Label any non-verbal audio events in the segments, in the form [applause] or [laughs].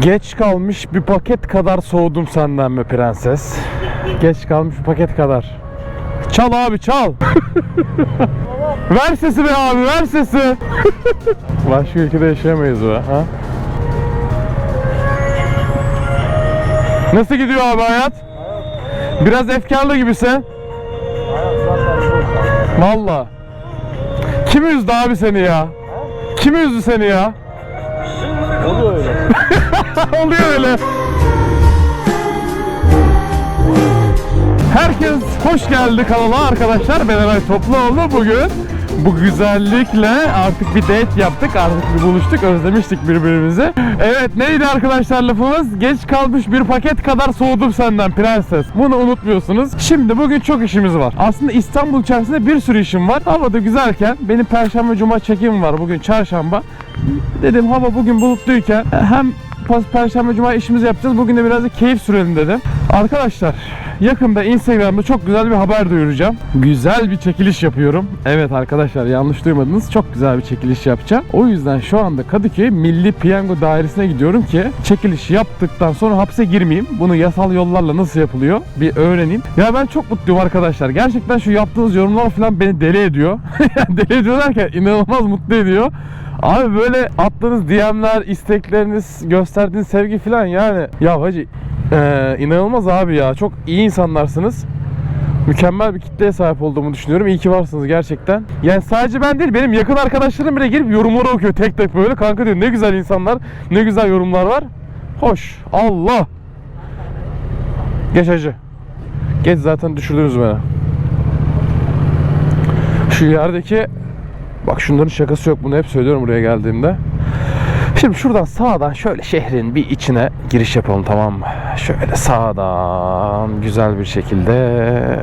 Geç kalmış bir paket kadar soğudum senden be prenses. Geç kalmış bir paket kadar. Çal abi çal. [laughs] ver sesi be abi ver sesi. [laughs] Başka ülkede yaşayamayız be ha. Nasıl gidiyor abi hayat? Biraz efkarlı gibisin. Valla. Kim üzdü abi seni ya? Kim üzdü seni ya? Oluyor öyle. [laughs] Oluyor öyle. Herkes hoş geldi kanala arkadaşlar. Ben Eray Topluoğlu. Bugün bu güzellikle artık bir date yaptık. Artık bir buluştuk. Özlemiştik birbirimizi. Evet neydi arkadaşlar lafımız? Geç kalmış bir paket kadar soğudum senden prenses. Bunu unutmuyorsunuz. Şimdi bugün çok işimiz var. Aslında İstanbul içerisinde bir sürü işim var. Hava da güzelken benim perşembe cuma çekim var. Bugün çarşamba. Dedim hava bugün bulutluyken hem perşembe cuma işimizi yapacağız. Bugün de biraz da keyif sürelim dedim. Arkadaşlar yakında Instagram'da çok güzel bir haber duyuracağım. Güzel bir çekiliş yapıyorum. Evet arkadaşlar yanlış duymadınız. Çok güzel bir çekiliş yapacağım. O yüzden şu anda Kadıköy Milli Piyango Dairesi'ne gidiyorum ki çekiliş yaptıktan sonra hapse girmeyeyim. Bunu yasal yollarla nasıl yapılıyor bir öğreneyim. Ya ben çok mutluyum arkadaşlar. Gerçekten şu yaptığınız yorumlar falan beni deli ediyor. [laughs] Deli ediyor derken inanılmaz mutlu ediyor. Abi böyle attığınız DM'ler, istekleriniz, gösterdiğiniz sevgi falan yani. Ya hacı eee, inanılmaz abi ya. Çok iyi insanlarsınız. Mükemmel bir kitleye sahip olduğumu düşünüyorum. İyi ki varsınız gerçekten. Yani sadece ben değil benim yakın arkadaşlarım bile gelip yorumları okuyor tek tek böyle. Kanka diyor ne güzel insanlar, ne güzel yorumlar var. Hoş. Allah. Geç hacı. Geç zaten düşürdünüz beni. Şu yerdeki Bak şunların şakası yok bunu hep söylüyorum buraya geldiğimde. Şimdi şuradan sağdan şöyle şehrin bir içine giriş yapalım tamam mı? Şöyle sağdan güzel bir şekilde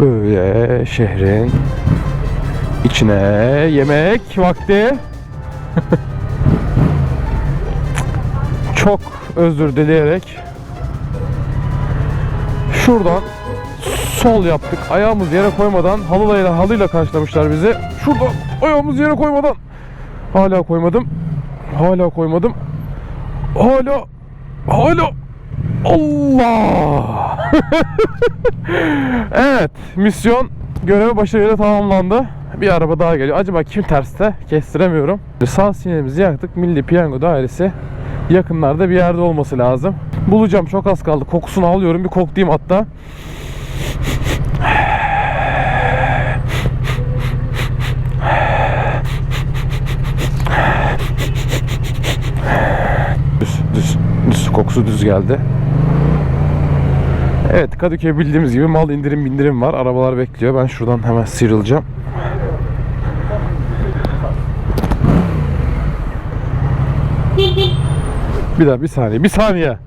böyle şehrin içine yemek vakti. [laughs] Çok özür dileyerek şuradan sol yaptık. Ayağımız yere koymadan halıyla halıyla karşılamışlar bizi. Şurada ayağımız yere koymadan. Hala koymadım. Hala koymadım. Hala hala Allah. [laughs] evet, misyon görevi başarıyla tamamlandı. Bir araba daha geliyor. Acaba kim terste? Kestiremiyorum. Sağ sinyalimizi yaktık. Milli Piyango Dairesi yakınlarda bir yerde olması lazım. Bulacağım çok az kaldı. Kokusunu alıyorum. Bir koklayayım hatta. Düz, düz, düz. Kokusu düz geldi. Evet Kadıköy bildiğimiz gibi mal indirim bindirim var. Arabalar bekliyor. Ben şuradan hemen sıyrılacağım. Bir daha bir saniye. Bir saniye.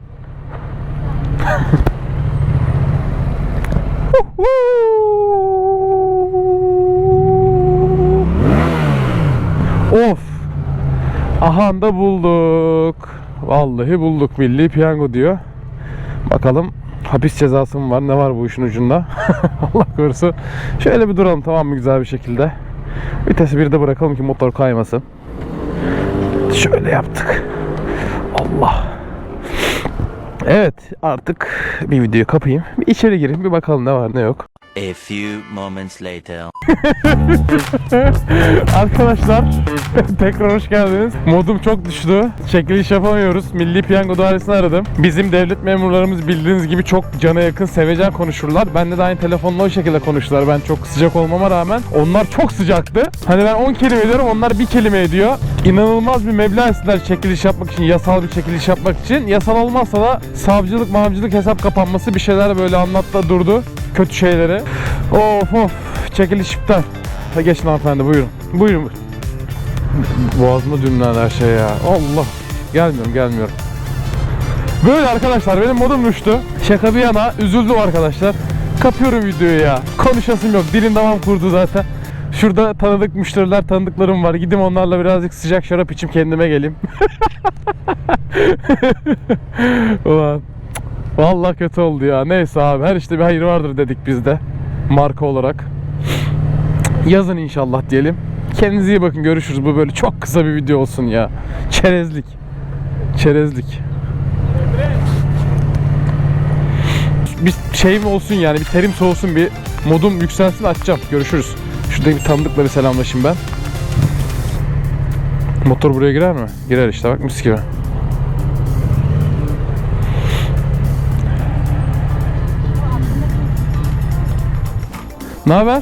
of. Aha da bulduk. Vallahi bulduk. Milli piyango diyor. Bakalım hapis cezası mı var? Ne var bu işin ucunda? [laughs] Allah korusun. Şöyle bir duralım tamam mı güzel bir şekilde. Vitesi bir de bırakalım ki motor kaymasın. Şöyle yaptık. Allah. Evet artık bir videoyu kapayım. Bir içeri gireyim bir bakalım ne var ne yok. A few moments later. [laughs] Arkadaşlar [laughs] tekrar hoş geldiniz. Modum çok düştü. Çekiliş yapamıyoruz. Milli Piyango Dairesi'ni aradım. Bizim devlet memurlarımız bildiğiniz gibi çok cana yakın, sevecen konuşurlar. Ben de aynı telefonla o şekilde konuştular. Ben çok sıcak olmama rağmen. Onlar çok sıcaktı. Hani ben 10 kelime ediyorum, onlar bir kelime ediyor. İnanılmaz bir meblağ istediler çekiliş yapmak için, yasal bir çekiliş yapmak için. Yasal olmazsa da savcılık, mavcılık hesap kapanması bir şeyler böyle anlattı durdu. Kötü şeyleri. Of of. Çekiliş iptal. Ha, Geçin hanımefendi buyurun. Buyurun. Boğazıma dümlen her şey ya. Allah. Gelmiyorum gelmiyorum. Böyle arkadaşlar benim modum düştü. Şaka bir yana üzüldüm arkadaşlar. Kapıyorum videoyu ya. Konuşasım yok. Dilim damam kurdu zaten. Şurada tanıdık müşteriler, tanıdıklarım var. Gideyim onlarla birazcık sıcak şarap içim kendime geleyim. [laughs] Ulan. Vallahi kötü oldu ya. Neyse abi her işte bir hayır vardır dedik biz de. Marka olarak. Yazın inşallah diyelim. Kendinize iyi bakın. Görüşürüz. Bu böyle çok kısa bir video olsun ya. Çerezlik. Çerezlik. Bir şeyim olsun yani bir terim soğusun bir modum yükselsin açacağım. Görüşürüz. Şurada bir tanıdıkla bir selamlaşayım ben. Motor buraya girer mi? Girer işte bak mis gibi. Ne haber?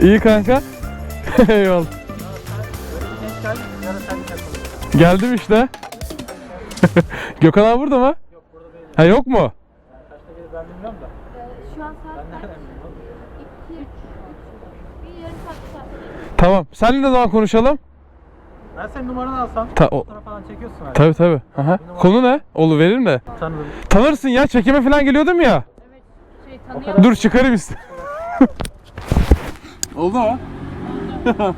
İyi kanka. [laughs] Eyvallah. Geldim işte. [laughs] Gökhan abi burada mı? Yok burada değil. Ha yok mu? Şu an saat kaç? 2, 3, bir yarım saat. Tamam. Seninle ne zaman konuşalım? Ben senin numaranı alsam. Ta o falan çekiyorsun abi. tabii tabii. Aha. Konu ne? Olur veririm de. Tanıdım. Tanırsın ya. Çekime falan geliyordum ya. Evet, şey tanıyorum. Dur çıkarım işte. [laughs] Oldu mu? [laughs]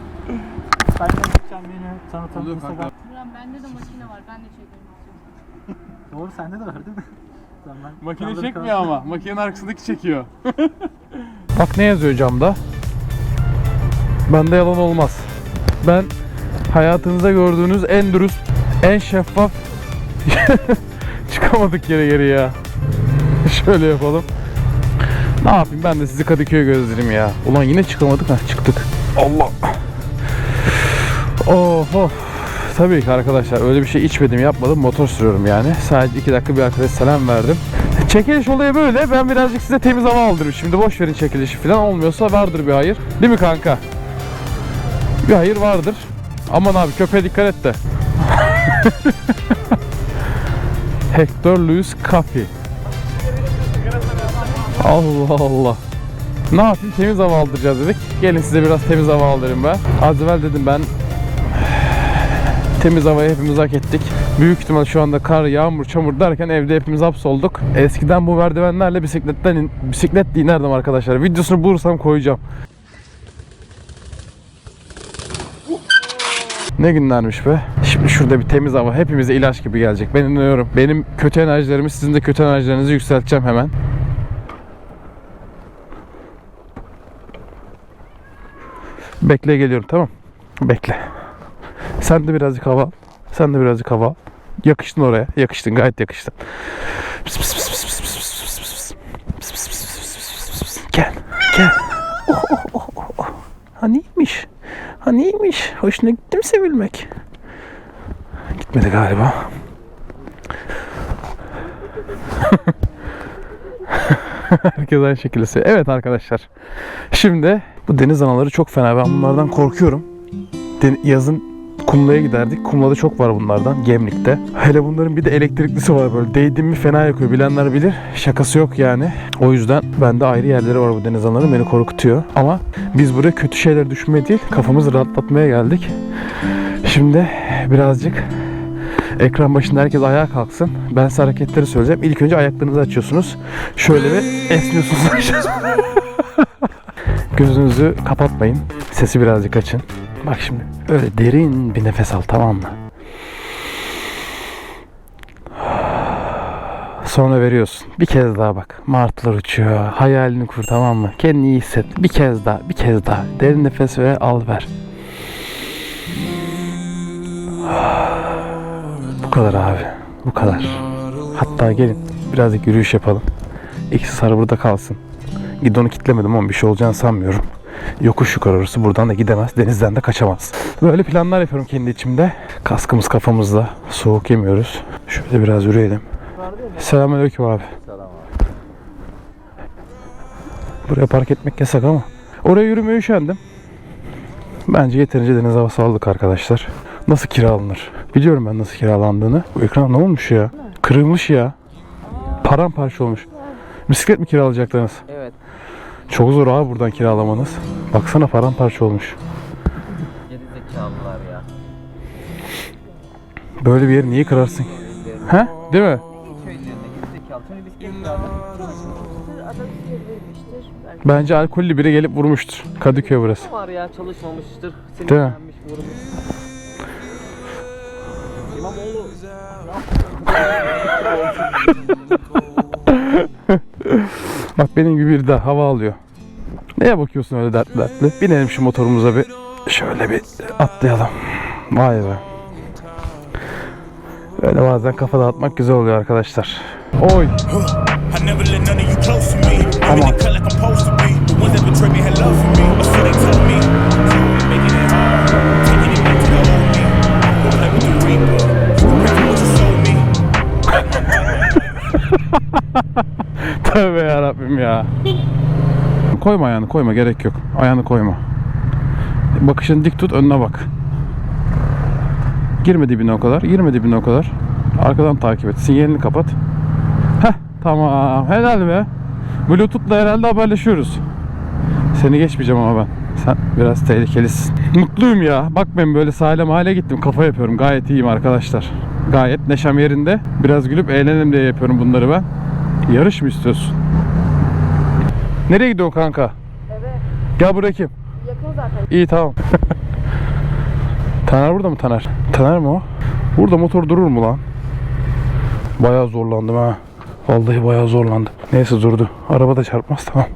Ben de gideceğim beni tanıtım Instagram. Buram bende de makine var, ben de çekiyorum. [laughs] Doğru sende de var değil mi? Tamam, ben Makine kaldırıp çekmiyor kalsın. ama. Makinenin arkasındaki çekiyor. Bak ne yazıyor camda? Bende yalan olmaz. Ben hayatınızda gördüğünüz en dürüst, en şeffaf çıkamadık yere geri ya. Şöyle yapalım. Ne yapayım ben de sizi Kadıköy'e gözlerim ya. Ulan yine çıkamadık ha çıktık. Allah. Of of. Tabii ki arkadaşlar öyle bir şey içmedim yapmadım motor sürüyorum yani. Sadece iki dakika bir arkadaş selam verdim. Çekiliş olayı böyle. Ben birazcık size temiz hava aldırayım. Şimdi boş verin çekilişi falan olmuyorsa vardır bir hayır. Değil mi kanka? Bir hayır vardır. Aman abi köpeğe dikkat et de. [laughs] Hector Lewis Cafe. Allah Allah. Ne yapayım temiz hava aldıracağız dedik. Gelin size biraz temiz hava aldırayım ben. Az evvel dedim ben [sighs] temiz havayı hepimiz hak ettik. Büyük ihtimal şu anda kar, yağmur, çamur derken evde hepimiz hapsolduk. Eskiden bu merdivenlerle bisikletten in, bisikletle inerdim arkadaşlar. Videosunu bulursam koyacağım. Ne günlermiş be. Şimdi şurada bir temiz hava hepimize ilaç gibi gelecek. Ben inanıyorum. Benim kötü enerjilerimi sizin de kötü enerjilerinizi yükselteceğim hemen. Bekle geliyorum tamam. Bekle. Sen de birazcık hava al. Sen de birazcık hava al. Yakıştın oraya. Yakıştın gayet yakıştın. Pıs pıs pıs pıs pıs pıs pıs pıs pıs. Pıs pıs pıs pıs. Gel. Gel. Oh oh oh oh, oh. Ha neymiş? Ha? Hoşuna gitti mi sevilmek? Gitmedi galiba. Herkes aynı şekilde seviyor. Evet arkadaşlar. Şimdi bu deniz anaları çok fena. Ben bunlardan korkuyorum. Den- yazın kumlaya giderdik. Kumlada çok var bunlardan. Gemlik'te. Hele bunların bir de elektriklisi var böyle. Değdim mi fena yakıyor. Bilenler bilir. Şakası yok yani. O yüzden bende ayrı yerleri var bu deniz anaları. Beni korkutuyor. Ama biz buraya kötü şeyler düşünmeye değil, kafamızı rahatlatmaya geldik. Şimdi birazcık ekran başında herkes ayağa kalksın. Ben size hareketleri söyleyeceğim. İlk önce ayaklarınızı açıyorsunuz. Şöyle bir esniyorsunuz. [laughs] [laughs] Gözünüzü kapatmayın. Sesi birazcık açın. Bak şimdi öyle derin bir nefes al tamam mı? Sonra veriyorsun. Bir kez daha bak. Martılar uçuyor. Hayalini kur tamam mı? Kendini iyi hisset. Bir kez daha, bir kez daha. Derin nefes ve al ver. Bu kadar abi. Bu kadar. Hatta gelin birazcık yürüyüş yapalım. İkisi sarı burada kalsın. Gidonu kitlemedim ama bir şey olacağını sanmıyorum. Yokuş yukarı orası buradan da gidemez. Denizden de kaçamaz. Böyle planlar yapıyorum kendi içimde. Kaskımız kafamızda. Soğuk yemiyoruz. Şöyle biraz yürüyelim. Selamünaleyküm abi. Buraya park etmek yasak ama. Oraya yürümeye üşendim. Bence yeterince deniz havası aldık arkadaşlar. Nasıl kiralanır? Biliyorum ben nasıl kiralandığını. Bu ekran ne olmuş ya? Kırılmış ya. Paramparça olmuş. Bisiklet mi kiralayacaktınız? Evet. Çok zor abi buradan kiralamanız. Baksana paramparça olmuş. Geri zekalılar ya. Böyle bir yeri niye kırarsın? He? Değil mi? Bence alkollü biri gelip vurmuştur. Kadıköy burası. Var ya çalışmamıştır. Seni Değil mi? vurmuş. İmamoğlu. [laughs] Bak benim gibi bir daha hava alıyor. Neye bakıyorsun öyle dertli dertli? Binelim şu motorumuza bir Şöyle bir atlayalım. Vay be. Böyle bazen kafa dağıtmak güzel oluyor arkadaşlar. Oy. I Tövbe yarabbim ya. Koyma ayağını koyma gerek yok. Ayağını koyma. Bakışını dik tut önüne bak. Girme dibine o kadar. Girme dibine o kadar. Arkadan takip et. Sinyalini kapat. Heh tamam. Helal be. Bluetooth'la herhalde haberleşiyoruz. Seni geçmeyeceğim ama ben. Sen biraz tehlikelisin. Mutluyum ya. Bakmayın böyle sahile mahalle gittim. Kafa yapıyorum. Gayet iyiyim arkadaşlar. Gayet neşem yerinde. Biraz gülüp eğlenelim diye yapıyorum bunları ben. Yarış mı istiyorsun? Nereye gidiyorsun kanka? Evet. Gel bırakayım. Yakın zaten. İyi tamam. [laughs] Taner burada mı Taner? Taner mi o? Burada motor durur mu lan? Bayağı zorlandım ha. Vallahi bayağı zorlandım. Neyse durdu. Araba da çarpmaz tamam.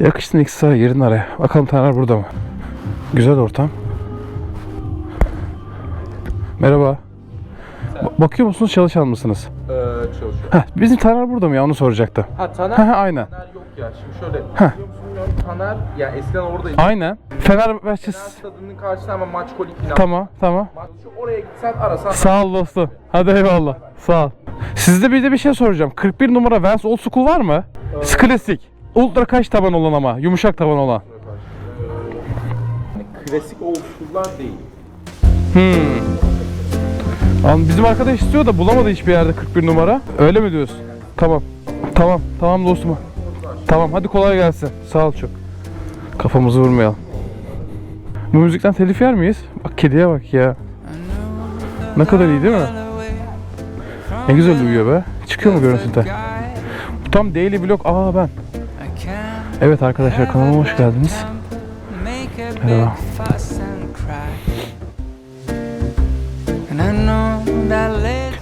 Yakıştın ikisi sıra girin araya. Bakalım Taner burada mı? Güzel ortam. Merhaba. Ba- bakıyor musunuz çalışan mısınız? Ee, çalışıyor. Heh, bizim Taner burada mı ya onu soracaktım. Ha Taner, Heh, aynen. Taner yok ya. Şimdi şöyle biliyor musun bilmiyorum. Taner ya eskiden oradaydı. Aynen. Fenerbahçe. Fener stadının karşısında hemen maç kolik binası. Tamam tamam. Şu oraya gitsen arasan. Sağ ol dostum. Hadi eyvallah. Sağ ol. Sizde bir de bir şey soracağım. 41 numara Vans Old School var mı? Klasik. Ultra kaç taban olan ama? Yumuşak taban olan. Yani klasik old school'lar değil. Ama bizim arkadaş istiyor da bulamadı hiçbir yerde 41 numara. Öyle mi diyorsun? Tamam. Tamam. Tamam dostum. Tamam hadi kolay gelsin. Sağ ol çok. Kafamızı vurmayalım. Bu müzikten telif yer miyiz? Bak kediye bak ya. Ne kadar iyi değil mi? Ne güzel uyuyor be. Çıkıyor mu görüntüden? Bu tam daily vlog. Aa ben. Evet arkadaşlar kanalıma hoş geldiniz. Merhaba.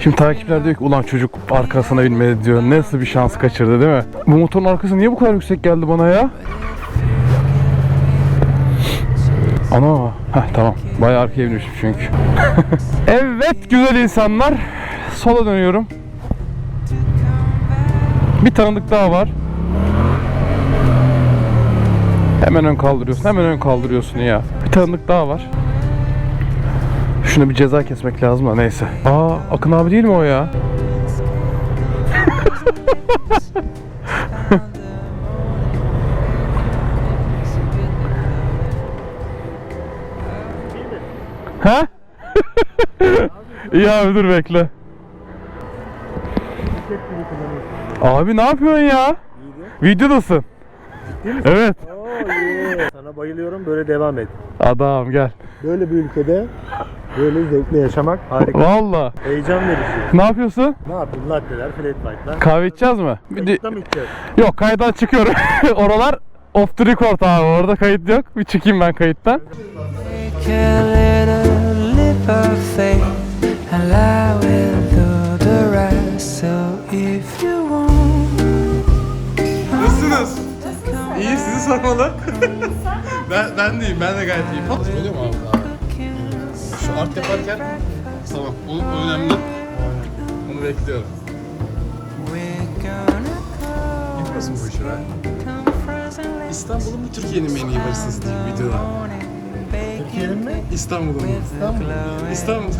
Şimdi takipçiler diyor ki ulan çocuk arkasına binmedi diyor. Nasıl bir şans kaçırdı değil mi? Bu motorun arkası niye bu kadar yüksek geldi bana ya? Ana. Heh tamam. Bayağı arkaya binmişim çünkü. [laughs] evet güzel insanlar. Sola dönüyorum. Bir tanıdık daha var. Hemen ön kaldırıyorsun. Hemen ön kaldırıyorsun ya. Bir tanıdık daha var. Şuna bir ceza kesmek lazım da neyse. Aa Akın abi değil mi o ya? [laughs] ha? [laughs] İyi abi dur bekle. Abi ne yapıyorsun ya? Videodasın. Evet. Sana bayılıyorum böyle devam et. Adam gel. Böyle bir ülkede böyle zevkle yaşamak harika. Valla. Heyecan verici. Ne yapıyorsun? Ne yapayım latteler, flat white'lar. Kahve içeceğiz mi? Bir de- Kayıtta mı içeceğiz? Yok kayıttan çıkıyorum. [laughs] Oralar off the record abi. Orada kayıt yok. Bir çıkayım ben kayıttan. Nasılsınız? İyi sizi sormalı. [laughs] ben, ben deyim, ben de gayet iyiyim. Oluyor mu abi? Art yaparken tamam, o, önemli. Onu bekliyorum. Gitmesin bu işe be. İstanbul'un mu Türkiye'nin mi en iyi hırsızı diyeyim videoda? morning, baking Türkiye'nin mi? İstanbul'un mu? İstanbul. fire.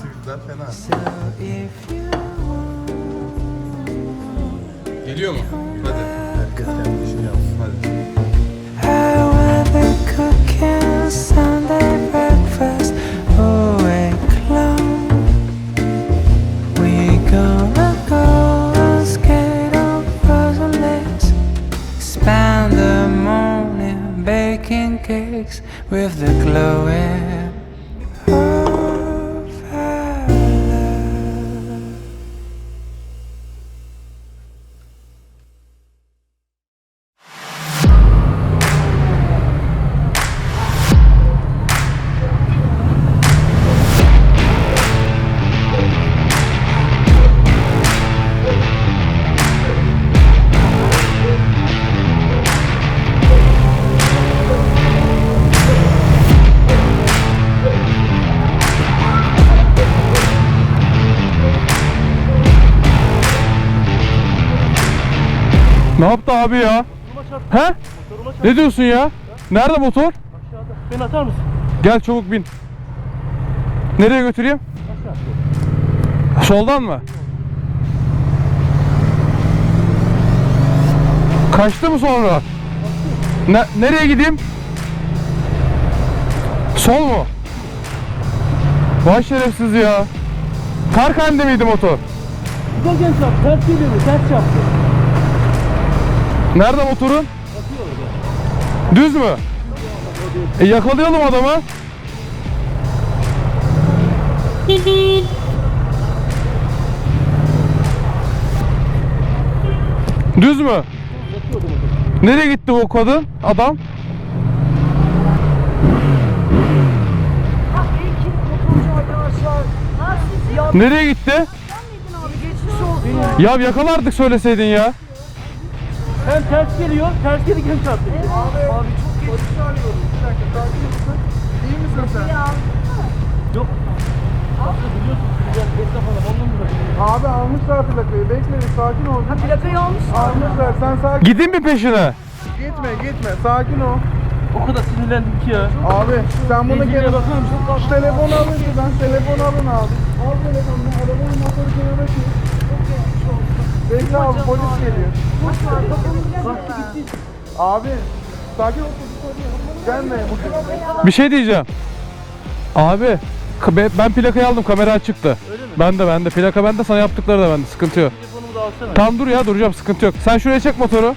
Sivriler fena. So if you Geliyor mu? Hadi. Herkes kendi işini yapsın. Hadi. Sunday breakfast. And clown. We gonna go and skate on frozen lakes. Spend the morning baking cakes with the glowing Ne yaptı abi ya? He? Ne diyorsun ya? Nerede motor? Beni atar mısın? Gel çabuk bin. Nereye götüreyim? Soldan mı? Kaçtı mı sonra? Ne, nereye gideyim? Sol mu? Vay şerefsiz ya. Park halinde miydi motor? Giderken çarptı. Ters geliyordu. Ters çarptı. Nerede motorun? Düz mü? E yakalayalım adamı. Düz mü? Nereye gitti o kadın? Adam? Nereye gitti? Ya yakalardık söyleseydin ya. Hem ters geliyor. Ters gelirken çarptı. Abi çok geçmiş arıyorum. Bir dakika sakin mısın? İyi misin sen? Yok. Aslında biliyorsun. Yani esnaf adam. Ondan mı? Abi almışlar plakayı. Bekle bir sakin ol. Ha Plakayı almışlar. Almışlar. Sen sakin Gidin mi peşine? Gitme gitme. Sakin ol. O kadar sinirlendim ki ya. Abi sen bunu gel. bakar mısın? Şu telefonu alın şuradan. Telefonu alın abi. Al telefonunu. Arabanın motoru kenara çek. Bekle abi polis geliyor. Abi sakin ol. Gelme. Bir şey diyeceğim. Abi ben plakayı aldım kamera açıktı. Ben de ben de plaka bende sana yaptıkları da bende sıkıntı yok. Telefonumu da alsana. Tam dur ya duracağım sıkıntı yok. Sen şuraya çek motoru.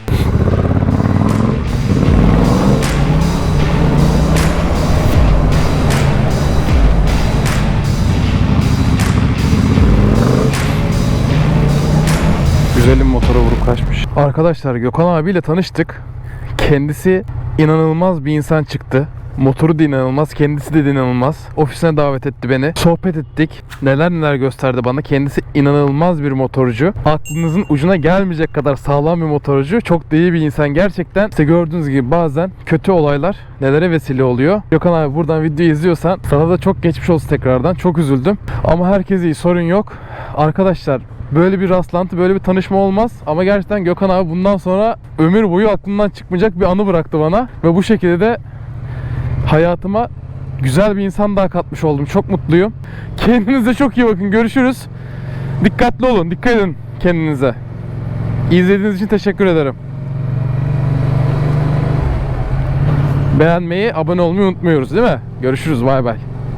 Güzelim motora vurup kaçmış. Arkadaşlar Gökhan abiyle tanıştık. Kendisi inanılmaz bir insan çıktı. Motoru da inanılmaz, kendisi de inanılmaz. Ofisine davet etti beni. Sohbet ettik. Neler neler gösterdi bana. Kendisi inanılmaz bir motorcu. Aklınızın ucuna gelmeyecek kadar sağlam bir motorcu. Çok da iyi bir insan gerçekten. İşte gördüğünüz gibi bazen kötü olaylar nelere vesile oluyor. Gökhan abi buradan videoyu izliyorsan sana da çok geçmiş olsun tekrardan. Çok üzüldüm. Ama herkes iyi sorun yok. Arkadaşlar böyle bir rastlantı, böyle bir tanışma olmaz. Ama gerçekten Gökhan abi bundan sonra ömür boyu aklımdan çıkmayacak bir anı bıraktı bana. Ve bu şekilde de hayatıma güzel bir insan daha katmış oldum. Çok mutluyum. Kendinize çok iyi bakın. Görüşürüz. Dikkatli olun. Dikkat edin kendinize. İzlediğiniz için teşekkür ederim. Beğenmeyi, abone olmayı unutmuyoruz değil mi? Görüşürüz. Bay bay.